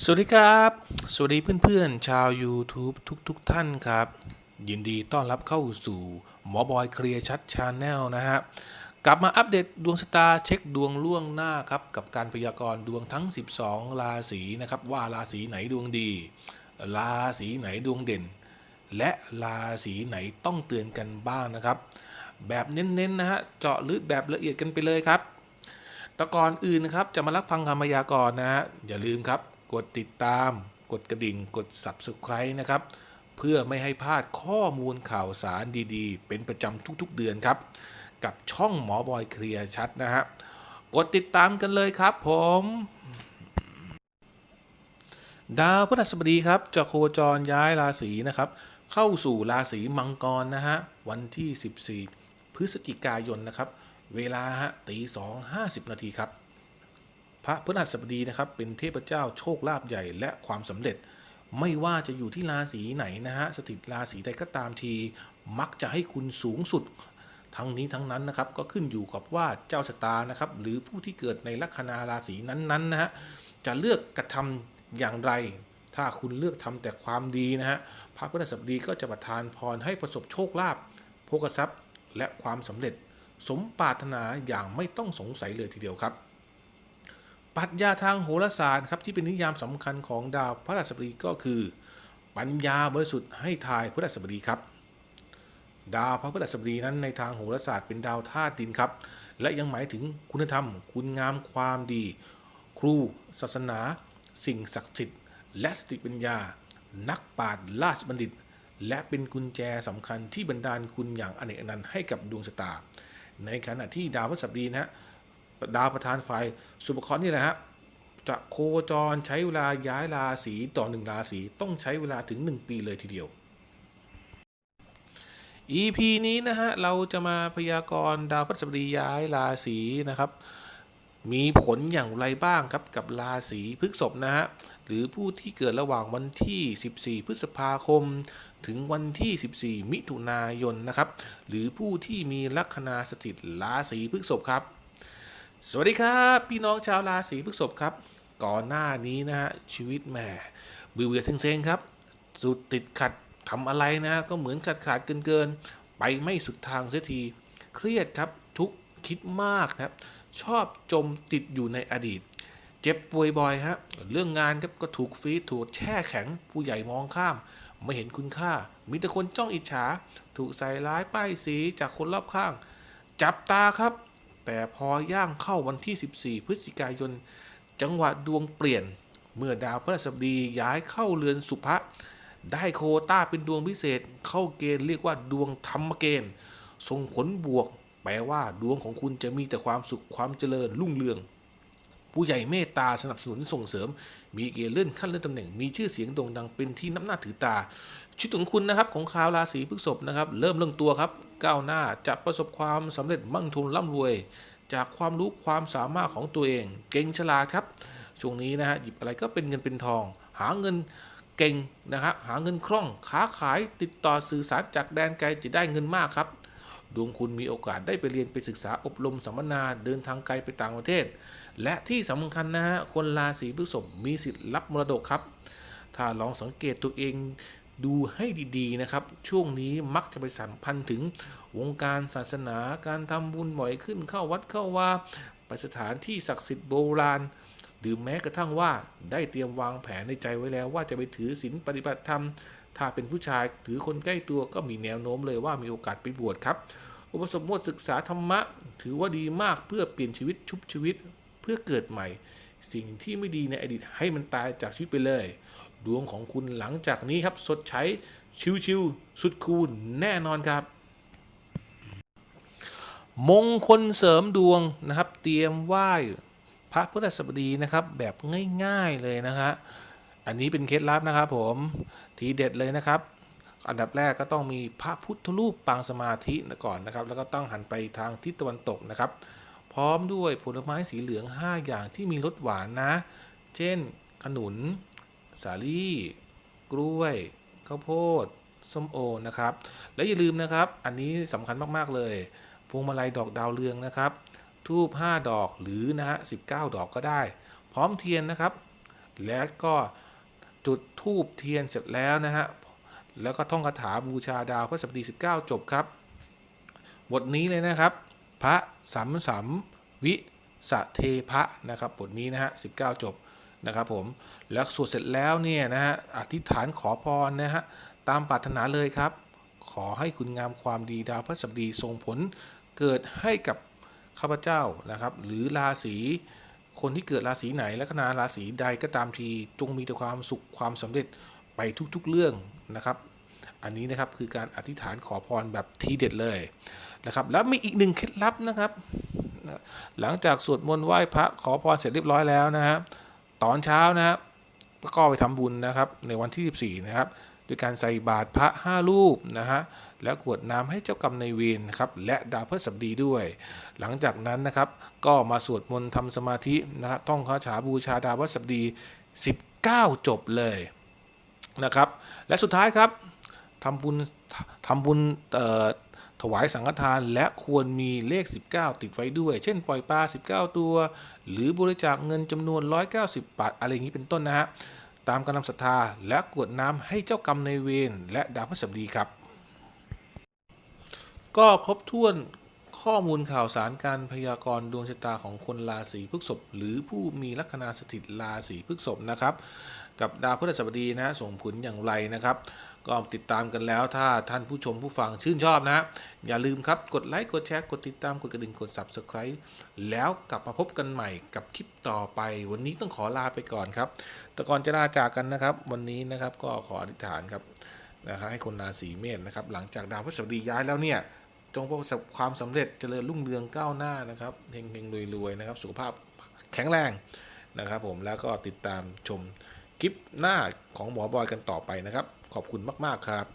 สวัสดีครับ สวัสดีเพื่อนๆ ชาว YouTube ทุกๆทท่านครับ ยินดีต้อนรับเข้าสู่หมอบอยเคลียร์ชัดชาแนลนะฮะ กลับมาอัปเดตดวงชะตาเช็คดวงล่วงหน้าครับ กับการพยากรณ์ดวงทั้ง 12 ราศีนะครับ ว่าราศีไหนดวงดี ราศีไหนดวงเด่น และราศีไหนต้องเตือนกันบ้างนะครับ แบบเน้นๆนะฮะเจาะลึกแบบละเอียดกันไปเลยครับแต่ก่อนอื่นนะครับจะมารับฟังคำพยากรณ์นะฮะอย่าลืมครับ กดติดตาม กดกระดิ่ง กด subscribe นะครับ เพื่อไม่ให้พลาดข้อมูลข่าวสารดีๆ เป็นประจำทุกๆเดือนครับ กับช่องหมอบอยเคลียร์ชัดนะฮะ กดติดตามกันเลยครับผม ดาวพฤหัสบดีครับ จะโคจรย้ายราศีนะครับ เข้าสู่ราศีมังกรนะฮะ วันที่ 14 พฤศจิกายนนะครับ เวลาฮะตีสองห้าสิบนาทีครับ พระพฤหัสบดีนะครับ เป็นเทพเจ้าโชคลาภใหญ่และความสำเร็จ ไม่ว่าจะอยู่ที่ราศีไหนนะฮะสถิตราศีใดก็ตามที มักจะให้คุณสูงสุด ทั้งนี้ทั้งนั้นนะครับก็ขึ้นอยู่กับว่าเจ้าชะตานะครับ หรือผู้ที่เกิดในลัคนาราศีนั้นๆนะฮะจะเลือกกระทำอย่างไร ถ้าคุณเลือกทำแต่ความดีนะฮะพระพฤหัสบดีก็จะประทานพรให้ประสบโชคลาภโภคทรัพย์ และความสำเร็จ สมปรารถนาอย่างไม่ต้องสงสัยเลยทีเดียวครับ ปรัชญาทางโหราศาสตร์ครับที่เป็นนิยามสำคัญของดาวพระราชบดีก็คือ ปัญญาบริสุทธิ์ให้ทายพระราชบดีครับ ดาวพระพฤหัสบดีนั้นในทางโหราศาสตร์เป็นดาวธาตุดินครับ และยังหมายถึงคุณธรรม คุณงามความดี ครู ศาสนา สิ่งศักดิ์สิทธิ์ และสติปัญญา นักปราชญ์ราชบัณฑิต และเป็นกุญแจสำคัญที่บันดาลคุณอย่างอเนกอนันต์ให้กับดวงชะตา ในขณะที่ดาวพฤหัสบดีนะฮะ ดาวประธานไฟสุภเคราะห์นี่แหละฮะจะโคจรใช้เวลาย้ายราศีต่อหนึ่งราศีต้องใช้เวลาถึง 1 ปีเลยทีเดียว EP นี้นะฮะเราจะมาพยากรณ์ดาวพฤหัสบดีย้ายราศีนะครับ มีผลอย่างไรบ้างครับกับราศีพฤษภนะฮะหรือผู้ที่เกิดระหว่างวันที่ 14 พฤษภาคม ถึงวันที่ 14 มิถุนายนนะครับ หรือผู้ที่มีลัคนาสถิตราศีพฤษภครับ สวัสดีครับพี่น้องชาวราศีพฤษภครับ ก่อนหน้านี้นะฮะชีวิตแหมเบื่อเซ็งๆครับ สุดติดขัดทำอะไรนะก็เหมือนขาดขาดเกินเกินๆไปไม่สุดทางเสียทีเครียดครับทุกคิดมากนะครับชอบจมติดอยู่ในอดีต เจ็บป่วยบ่อยฮะเรื่องงานครับก็ถูกฟีดถูกแช่แข็ง ผู้ใหญ่มองข้าม ไม่เห็นคุณค่า มีแต่คนจ้องอิจฉา ถูกใส่ร้ายป้ายสีจากคนรอบข้าง จับตาครับ แต่พอย่างเข้าวันที่ 14 พฤศจิกายน จังหวะดวงเปลี่ยน เมื่อดาวพฤหัสบดีย้ายเข้าเรือนสุภะได้โคต้าเป็นดวงพิเศษเข้าเกณฑ์เรียกว่าดวงธรรมเกณฑ์ส่งผลบวก แปลว่าดวงของคุณจะมีแต่ความสุขความเจริญรุ่งเรือง ผู้ใหญ่เมตตาสนับสนุนส่งเสริม มีเกณฑ์เลื่อนขั้นเลื่อนตำแหน่ง มีชื่อเสียงโด่งดังเป็นที่นับหน้าถือตาชีวิตของคุณนะครับของชาวราศีพฤษภนะครับ เริ่มเรื่องตัวครับ ก้าวหน้าจะประสบความสำเร็จมั่งทงร่ำรวย จากความรู้ความสามารถของตัวเอง เก่งฉลาดครับ ช่วงนี้นะฮะหยิบอะไรก็เป็นเงินเป็นทอง หาเงินเก่งนะครับหาเงินคล่องค้าขายติดต่อสื่อสารจากแดนไกลจะได้เงินมากครับดวงคุณมีโอกาสได้ไปเรียนไปศึกษาอบรมสัมมนาเดินทางไกลไปต่างประเทศ และที่สำคัญนะฮะคนราศีพฤษภมีสิทธิ์รับมรดกครับ ถ้าลองสังเกตตัวเองดูให้ดีๆนะครับ ช่วงนี้มักจะไปสัมพันธ์ถึงวงการศาสนาการทำบุญบ่อยขึ้นเข้าวัดเข้าว่าไปสถานที่ศักดิ์สิทธิ์โบราณหรือแม้กระทั่งว่าได้เตรียมวางแผนในใจไว้แล้ว ว่าจะไปถือศีลปฏิบัติธรรม ถ้าเป็นผู้ชายถือคนใกล้ตัวก็มีแนวโน้มเลยว่ามีโอกาสไปบวชครับ อุปสมบทศึกษาธรรมะ ถือว่าดีมากเพื่อเปลี่ยนชีวิตชุบชีวิต เพื่อเกิดใหม่ สิ่งที่ไม่ดีในอดีตให้มันตายจากชีวิตไปเลย ดวงของคุณหลังจากนี้ครับ สดใช้ชิวๆสุดคูณแน่นอนครับ มงคลเสริมดวงนะครับ เตรียมไหว้พระพฤหัสบดีนะครับ แบบง่ายๆเลยนะฮะอันนี้เป็นเคล็ดลับนะครับผมทีเด็ดเลยนะครับ อันดับแรกก็ต้องมีพระพุทธรูปปางสมาธิก่อนนะครับ แล้วก็ต้องหันไปทางทิศตะวันตกนะครับ พร้อมด้วยผลไม้สีเหลือง 5 อย่างที่มีรสหวานนะ เช่น ขนุน สาลี่ กล้วย ข้าวโพด ส้มโอ นะครับ และอย่าลืมนะครับ อันนี้สำคัญมากๆเลย พวงมาลัยดอกดาวเรืองนะครับ ทูบ5ดอกหรือนะฮะ19 ดอกก็ได้ พร้อมเทียนนะครับ และก็จุดธูปเทียนเสร็จแล้วนะฮะ แล้วก็ท่องคาถาบูชาดาวพระสัปดาห์19 จบครับ บทนี้เลยนะครับ พระสัมสัมวิสะเทพะนะครับบทนี้นะฮะ19จบนะครับผมแล้วสวดเสร็จแล้วเนี่ยนะฮะอธิษฐานขอพรนะฮะตามปรารถนาเลยครับ ขอให้คุณงามความดีดาวพระสัปดีส่งผลเกิดให้กับข้าพเจ้านะครับหรือราศีคนที่เกิดราศีไหนลัคนาราศีใดก็ตามทีจงมีแต่ความสุขความสำเร็จไปทุกๆเรื่องนะครับ อันนี้นะครับคือการอธิษฐานขอพรแบบทีเด็ดเลยนะครับ แล้วมีอีกหนึ่งเคล็ดลับนะครับ หลังจากสวดมนต์ไหว้พระขอพรเสร็จเรียบร้อยแล้วนะฮะตอนเช้านะครับก็ไปทำบุญนะครับในวันที่ 14 นะครับด้วยการใส่บาตรพระ 5 รูปนะฮะแล้วกวดน้ำให้เจ้ากรรมในายเวรนะครับและดาวพฤหัสบดีด้วย หลังจากนั้นนะครับก็มาสวดมนต์ทำสมาธินะฮะต้องคาถาบูชาดาวพฤหัสบดี 19 จบเลยนะครับ และสุดท้ายครับ ทำบุญทำบุญถวายสังฆทานและควรมีเลข 19 ติดไว้ด้วย เช่นปล่อยปลา 19 ตัว หรือบริจาคเงินจำนวน 190 บาท อะไรอย่างนี้เป็นต้นนะฮะ ตามกำลังศรัทธาและกรวดน้ำให้เจ้ากรรมในเวรและดาวพฤหัสบดีครับ ก็ครบถ้วน ข้อมูลข่าวสารการพยากรณ์ดวงชะตาของคนราศีพฤษภหรือผู้มีลัคนาสถิตราศีพฤษภนะครับ กับดาวพฤหัสบดีนะส่งผลอย่างไรนะครับ ก็ติดตามกันแล้วถ้าท่านผู้ชมผู้ฟังชื่นชอบนะฮะอย่าลืมครับกดไลค์กดแชร์กดติดตามกดกระดิ่งกด Subscribe แล้วกลับมาพบกันใหม่กับคลิปต่อไป วันนี้ต้องขอลาไปก่อนครับ แต่ก่อนจะลาจากกันนะครับ วันนี้นะครับก็ขออธิษฐานครับนะครับให้คนราศีเมษนะครับ หลังจากดาวพฤหัสบดีย้ายแล้วเนี่ย จงประสบความสำเร็จเจริญรุ่งเรืองก้าวหน้านะครับเฮงเฮงรวยๆนะครับ สุขภาพแข็งแรงนะครับ ผมแล้วก็ติดตามชมคลิปหน้าของหมอบอยกันต่อไปนะครับ ขอบคุณมากๆครับ